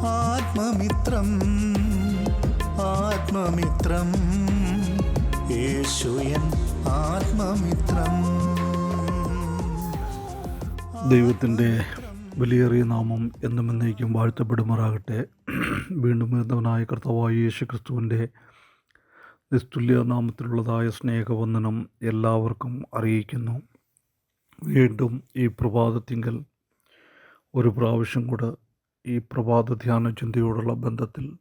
ആത്മമിത്രം ആത്മമിത്രം. യേശുയൻ ആത്മമിത്രം. ദൈവത്തിന്റെ വിലയേറിയ നാമം എന്നും എന്നേക്കും വാഴ്ത്തപ്പെടുമാറാകട്ടെ. വീണ്ടും വരുന്നവനായ കർത്താവായ യേശു ക്രിസ്തുവിന്റെ നിസ്തുല്യ നാമത്തിലുള്ളതായ സ്നേഹവന്ദനം എല്ലാവർക്കും അറിയിക്കുന്നു. വീണ്ടും ഈ പ്രഭാതത്തിങ്കൽ ഒരു പ്രാവശ്യം കൂടെ ഈ പ്രഭാത ധ്യാന ചിന്തയോടുള്ള ബന്ധത്തിൽ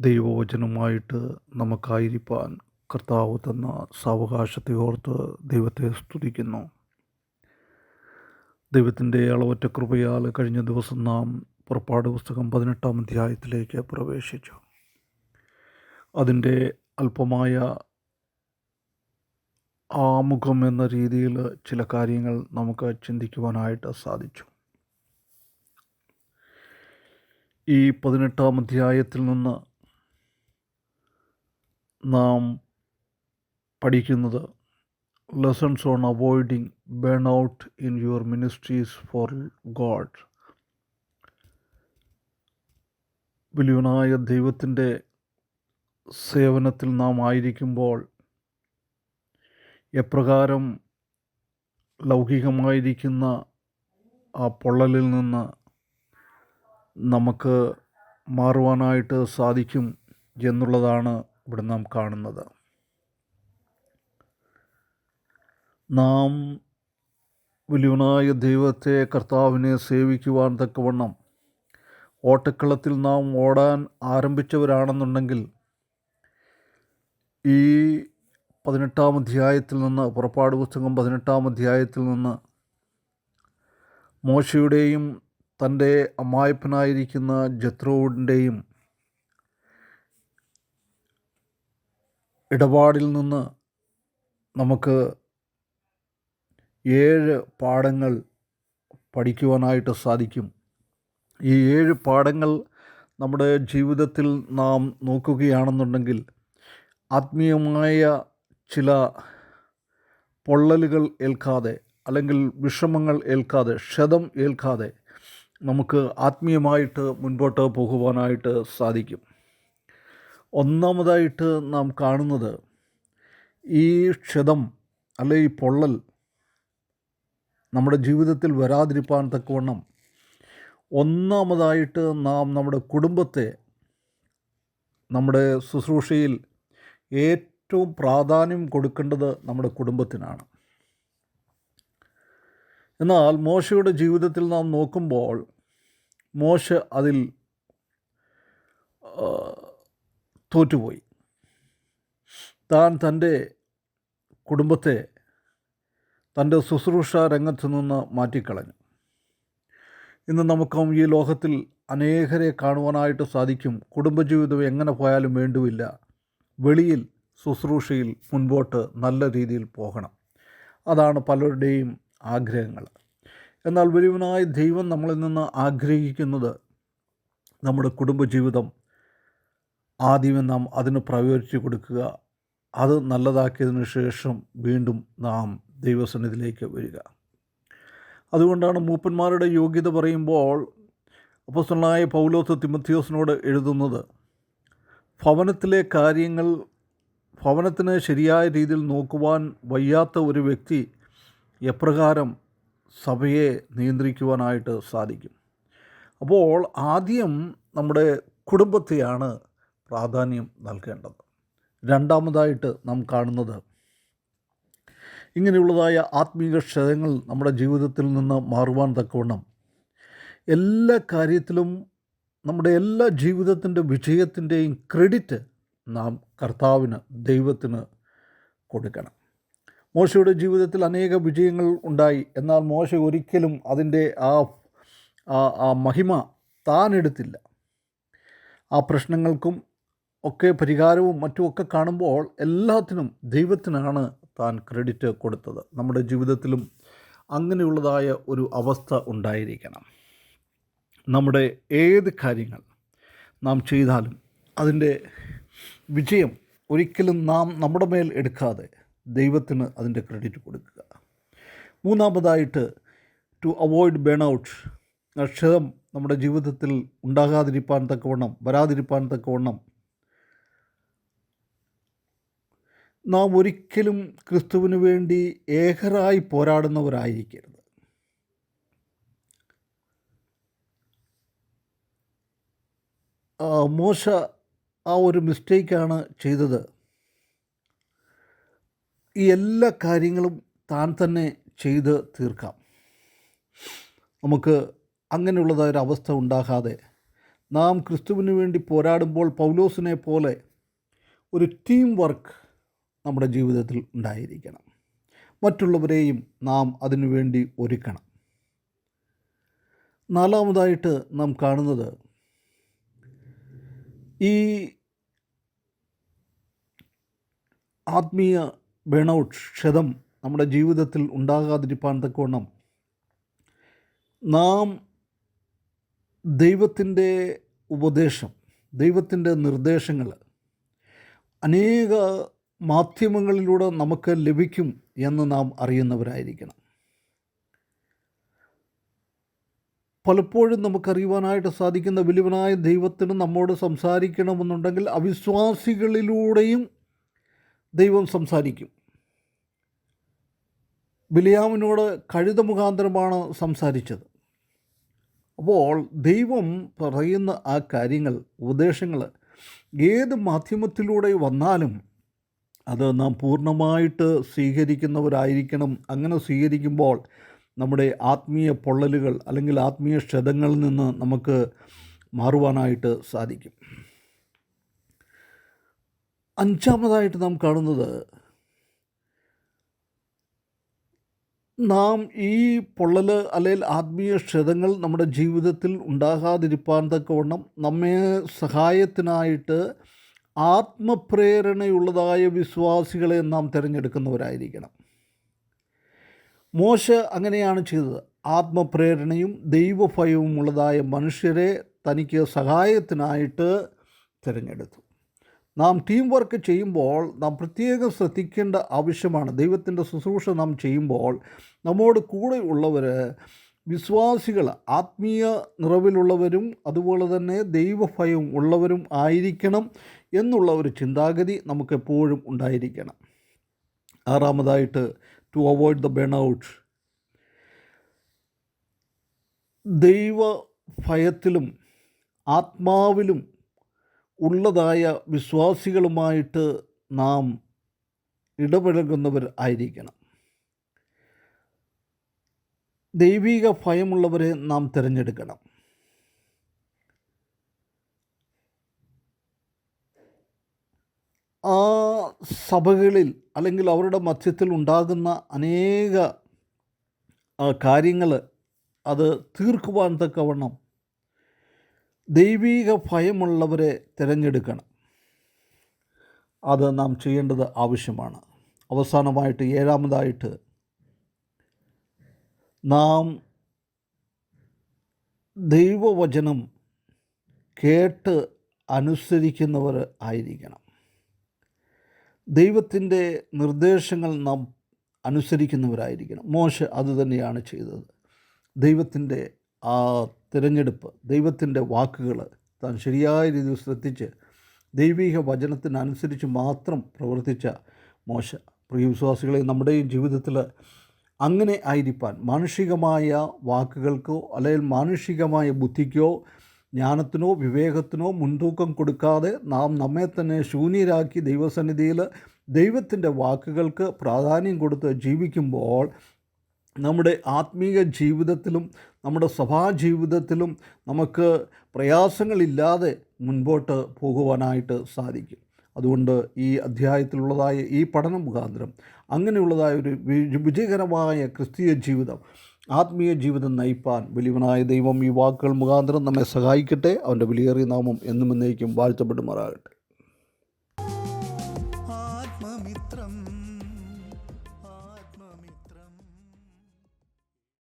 ദൈവവചനമായിട്ട് നമുക്കായിരിക്കാൻ കർത്താവ് തന്ന സാവകാശത്തെ ഓർത്ത് ദൈവത്തെ സ്തുതിക്കുന്നു. ദൈവത്തിന്റെ അളവറ്റ കൃപയാൽ കഴിഞ്ഞ ദിവസം നാം പുറപ്പാട് പുസ്തകം പതിനെട്ടാം അധ്യായത്തിലേക്ക് പ്രവേശിച്ചു. അതിന്റെ അല്പമായ ആമുഖം എന്ന രീതിയിൽ ചില കാര്യങ്ങൾ നമുക്ക് ചിന്തിക്കുവാനായിട്ട് സാധിച്ചു. ഈ പതിനെട്ടാം അധ്യായത്തിൽ നിന്ന് നാം പഠിക്കുന്നത് lessons on avoiding burn out in your ministries for God വലിയവനായ ദൈവത്തിന്റെ സേവനത്തിൽ നാം ആയിരിക്കുമ്പോൾ എപ്രകാരം ലൗകികമായിരിക്കുന്ന ആ പൊള്ളലിൽ നിന്ന് നമുക്ക് മാറുവാനായിട്ട് സാധിക്കും എന്നുള്ളതാണ് ഇവിടെ നാം കാണുന്നത്. നാം വലിയവനായ ദൈവത്തെ കർത്താവിനെ സേവിക്കുവാൻ തക്കവണ്ണം ഓട്ടക്കളത്തിൽ നാം ഓടാൻ ആരംഭിച്ചവരാണെന്നുണ്ടെങ്കിൽ ഈ പതിനെട്ടാം അധ്യായത്തിൽ നിന്ന് പുറപ്പാട് പുസ്തകം പതിനെട്ടാം അധ്യായത്തിൽ നിന്ന് മോശയുടെയും തന്റെ അമ്മായപ്പനായിരിക്കുന്ന ജത്രോവിന്റെയും ഇടപാടിൽ നിന്ന് നമുക്ക് ഏഴ് പാഠങ്ങൾ പഠിക്കുവാനായിട്ട് സാധിക്കും. ഈ ഏഴ് പാഠങ്ങൾ നമ്മുടെ ജീവിതത്തിൽ നാം നോക്കുകയാണെന്നുണ്ടെങ്കിൽ ആത്മീയമായ ചില പൊള്ളലുകൾ ഏൽക്കാതെ അല്ലെങ്കിൽ വിഷമങ്ങൾ ഏൽക്കാതെ ക്ഷതം ഏൽക്കാതെ നമുക്ക് ആത്മീയമായിട്ട് മുൻപോട്ട് പോകുവാനായിട്ട് സാധിക്കും. ഒന്നാമതായിട്ട് നാം കാണുന്നത് ഈ ക്ഷതം അല്ലെ ഈ പൊള്ളൽ നമ്മുടെ ജീവിതത്തിൽ വരാതിരിക്കാൻ തക്കവണ്ണം ഒന്നാമതായിട്ട് നാം നമ്മുടെ കുടുംബത്തെ നമ്മുടെ ശുശ്രൂഷയിൽ ഏറ്റവും പ്രാധാന്യം കൊടുക്കേണ്ടത് നമ്മുടെ കുടുംബത്തിനാണ്. എന്നാൽ മോശയുടെ ജീവിതത്തിൽ നാം നോക്കുമ്പോൾ മോശ അതിൽ തോറ്റുപോയി. താൻ തന്റെ കുടുംബത്തെ തന്റെ ശുശ്രൂഷ രംഗത്ത് നിന്ന് മാറ്റിക്കളഞ്ഞു. ഇന്ന് നമുക്കും ഈ ലോകത്തിൽ അനേകരെ കാണുവാനായിട്ട് സാധിക്കും. കുടുംബജീവിതം എങ്ങനെ പോയാലും വേണ്ടുമില്ല വെളിയിൽ ശുശ്രൂഷയിൽ മുൻപോട്ട് നല്ല രീതിയിൽ പോകണം. അതാണ് പലരുടെയും ആഗ്രഹങ്ങൾ. എന്നാൽ വലിയവനായ ദൈവം നമ്മളിൽ നിന്ന് ആഗ്രഹിക്കുന്നത് നമ്മുടെ കുടുംബജീവിതം ആദ്യമേ നാം അതിന് പ്രയോരിറ്റി കൊടുക്കുക. അത് നല്ലതാക്കിയതിനു ശേഷം വീണ്ടും നാം ദൈവസന്നിധിയിലേക്ക് വരിക. അതുകൊണ്ടാണ് മൂപ്പന്മാരുടെ യോഗ്യത പറയുമ്പോൾ അപ്പോസ്തലനായ പൗലോസ് തിമത്തിയോസിനോട് എഴുതുന്നത് ഭവനത്തിലെ കാര്യങ്ങൾ ഭവനത്തിന് ശരിയായ രീതിയിൽ നോക്കുവാൻ വയ്യാത്ത ഒരു വ്യക്തി എപ്രകാരം സഭയെ നിയന്ത്രിക്കുവാനായിട്ട് സാധിക്കും. അപ്പോൾ ആദ്യം നമ്മുടെ കുടുംബത്തെയാണ് പ്രാധാന്യം നൽകേണ്ടത്. രണ്ടാമതായിട്ട് നാം കാണുന്നത് ഇങ്ങനെയുള്ളതായ ആത്മീക ക്ഷതങ്ങൾ നമ്മുടെ ജീവിതത്തിൽ നിന്ന് മാറുവാൻ തക്കവണ്ണം എല്ലാ കാര്യത്തിലും നമ്മുടെ എല്ലാ ജീവിതത്തിന്റെ വിജയത്തിന്റെയും ക്രെഡിറ്റ് നാം കർത്താവിന് ദൈവത്തിന് കൊടുക്കണം. മോശയുടെ ജീവിതത്തിൽ അനേക വിജയങ്ങൾ ഉണ്ടായി. എന്നാൽ മോശ ഒരിക്കലും അതിന്റെ ആ ആ- മഹിമ താനെടുത്തില്ല ആ പ്രശ്നങ്ങൾക്കും ഒക്കെ പരിഹാരവും മറ്റുമൊക്കെ കാണുമ്പോൾ എല്ലാത്തിനും ദൈവത്തിനാണ് താൻ ക്രെഡിറ്റ് കൊടുത്തത്. നമ്മുടെ ജീവിതത്തിലും അങ്ങനെയുള്ളതായ ഒരു അവസ്ഥ ഉണ്ടായിരിക്കണം. നമ്മുടെ ഏത് കാര്യങ്ങൾ നാം ചെയ്താലും അതിന്റെ വിജയം ഒരിക്കലും നാം നമ്മുടെ മേൽ എടുക്കാതെ ദൈവത്തിന് അതിന്റെ ക്രെഡിറ്റ് കൊടുക്കുക. മൂന്നാമതായിട്ട് ടു അവോയ്ഡ് ബേൺ ഔട്ട് ക്ഷതം നമ്മുടെ ജീവിതത്തിൽ ഉണ്ടാകാതിരിപ്പാൻ തക്കവണ്ണം വരാതിരിപ്പാൻ തക്കവണ്ണം നാം ഒരിക്കലും ക്രിസ്തുവിന് വേണ്ടി ഏകരായി പോരാടുന്നവരായിരിക്കരുത്. മോശ ആ ഒരു മിസ്റ്റേക്കാണ് ചെയ്തത്. ഈ എല്ലാ കാര്യങ്ങളും താൻ തന്നെ ചെയ്ത് തീർക്കാം. നമുക്ക് അങ്ങനെയുള്ളതായ ഒരു അവസ്ഥ ഉണ്ടാകാതെ നാം ക്രിസ്തുവിന് വേണ്ടി പോരാടുമ്പോൾ പൗലോസിനെ പോലെ ഒരു ടീം വർക്ക് നമ്മുടെ ജീവിതത്തിൽ ഉണ്ടായിരിക്കണം. മറ്റുള്ളവരെയും നാം അതിനുവേണ്ടി ഒരുക്കണം. നാലാമതായിട്ട് നാം കാണുന്നത് ഈ ആത്മീയ ബേണൗട്ട് ക്ഷതം നമ്മുടെ ജീവിതത്തിൽ ഉണ്ടാകാതിരിപ്പാൻ തക്കവണ്ണം നാം ദൈവത്തിന്റെ ഉപദേശം ദൈവത്തിന്റെ നിർദ്ദേശങ്ങൾ അനേക മാധ്യമങ്ങളിലൂടെ നമുക്ക് ലഭിക്കും എന്ന് നാം അറിയുന്നവരായിരിക്കണം. പലപ്പോഴും നമുക്കറിയുവാനായിട്ട് സാധിക്കുന്ന വലിയവനായ ദൈവത്തിന് നമ്മോട് സംസാരിക്കണമെന്നുണ്ടെങ്കിൽ അവിശ്വാസികളിലൂടെയും ദൈവം സംസാരിക്കും. ബിലിയാമിനോട് കഴുത മുഖാന്തരമാണ് സംസാരിച്ചത്. അപ്പോൾ ദൈവം പറയുന്ന ആ കാര്യങ്ങൾ ഉപദേശങ്ങൾ ഏത് മാധ്യമത്തിലൂടെ വന്നാലും അത് നാം പൂർണമായിട്ട് സ്വീകരിക്കുന്നവരായിരിക്കണം. അങ്ങനെ സ്വീകരിക്കുമ്പോൾ നമ്മുടെ ആത്മീയ പൊള്ളലുകൾ അല്ലെങ്കിൽ ആത്മീയ ക്ഷതങ്ങളിൽ നിന്ന് നമുക്ക് മാറുവാനായിട്ട് സാധിക്കും. അഞ്ചാമതായിട്ട് നാം കാണുന്നത് നാം ഈ പൊള്ളൽ അല്ലെങ്കിൽ ആത്മീയ ക്ഷതങ്ങൾ നമ്മുടെ ജീവിതത്തിൽ ഉണ്ടാകാതിരിപ്പാൻ തക്കവണ്ണം നമ്മെ സഹായത്തിനായിട്ട് ആത്മപ്രേരണയുള്ളതായ വിശ്വാസികളെ നാം തിരഞ്ഞെടുക്കുന്നവരായിരിക്കണം. മോശ അങ്ങനെയാണ് ചെയ്തത്. ആത്മപ്രേരണയും ദൈവഭയവും ഉള്ളതായ മനുഷ്യരെ തനിക്ക് സഹായത്തിനായിട്ട് തിരഞ്ഞെടുത്തു. നാം ടീം വർക്ക് ചെയ്യുമ്പോൾ നാം പ്രത്യേകം ശ്രദ്ധിക്കേണ്ട ആവശ്യമാണ്. ദൈവത്തിന്റെ ശുശ്രൂഷ നാം ചെയ്യുമ്പോൾ നമ്മോട് കൂടെ ഉള്ളവർ വിശ്വാസികൾ ആത്മീയ നിറവിലുള്ളവരും അതുപോലെ തന്നെ ദൈവഭയം ഉള്ളവരും ആയിരിക്കണം എന്നുള്ള ഒരു ചിന്താഗതി നമുക്കെപ്പോഴും ഉണ്ടായിരിക്കണം. ആറാമതായിട്ട് to avoid the burn out ദൈവഭയത്തിലും ആത്മാവിലും ഉള്ളതായ വിശ്വാസികളുമായിട്ട് നാം ഇടപഴകുന്നവർ ആയിരിക്കണം. ദൈവിക ഭയമുള്ളവരെ നാം തിരഞ്ഞെടുക്കണം. ആ സഭകളിൽ അല്ലെങ്കിൽ അവരുടെ മധ്യത്തിൽ ഉണ്ടാകുന്ന അനേക കാര്യങ്ങൾ അത് തീർക്കുവാൻ തക്കവണ്ണം ദൈവീക ഭയമുള്ളവരെ തിരഞ്ഞെടുക്കണം. അത് നാം ചെയ്യേണ്ടത് ആവശ്യമാണ്. അവസാനമായിട്ട് ഏഴാമതായിട്ട് നാം ദൈവവചനം കേട്ട് അനുസരിക്കുന്നവർ ആയിരിക്കണം. ദൈവത്തിന്റെ നിർദ്ദേശങ്ങൾ നാം അനുസരിക്കുന്നവരായിരിക്കണം. മോശ അതുതന്നെയാണ് ചെയ്തത്. ദൈവത്തിന്റെ ആ തിരഞ്ഞെടുപ്പ് ദൈവത്തിന്റെ വാക്കുകൾ താൻ ശരിയായ രീതിയിൽ ശ്രദ്ധിച്ച് ദൈവിക വചനത്തിനനുസരിച്ച് മാത്രം പ്രവർത്തിച്ച മോശ. പ്രിയ വിശ്വാസികളെ നമ്മുടെയും ജീവിതത്തിൽ അങ്ങനെ ആയിരിക്കാൻ മാനുഷികമായ വാക്കുകൾക്കോ അല്ലെങ്കിൽ മാനുഷികമായ ബുദ്ധിക്കോ ജ്ഞാനത്തിനോ വിവേകത്തിനോ മുൻതൂക്കം കൊടുക്കാതെ നാം നമ്മെ തന്നെ ശൂന്യരാക്കി ദൈവസന്നിധിയിൽ ദൈവത്തിന്റെ വാക്കുകൾക്ക് പ്രാധാന്യം കൊടുത്ത് ജീവിക്കുമ്പോൾ നമ്മുടെ ആത്മീയ ജീവിതത്തിലും നമ്മുടെ സഭാ ജീവിതത്തിലും നമുക്ക് പ്രയാസങ്ങളില്ലാതെ മുൻപോട്ട് പോകുവാനായിട്ട് സാധിക്കും. അതുകൊണ്ട് ഈ അധ്യായത്തിലുള്ളതായ ഈ പഠനം മുഖാന്തരം അങ്ങനെയുള്ളതായ ഒരു വിജയകരമായ ക്രിസ്തീയ ജീവിതം ആത്മീയ ജീവിതം നയിപ്പാൻ വലിയവനായ ദൈവം ഈ വാക്കുകൾ മുഖാന്തരം നമ്മെ സഹായിക്കട്ടെ. അവന്റെ വിലയേറിയ നാമം എന്നും എന്നേക്കും വാഴ്ത്തപ്പെടുമാറാകട്ടെ.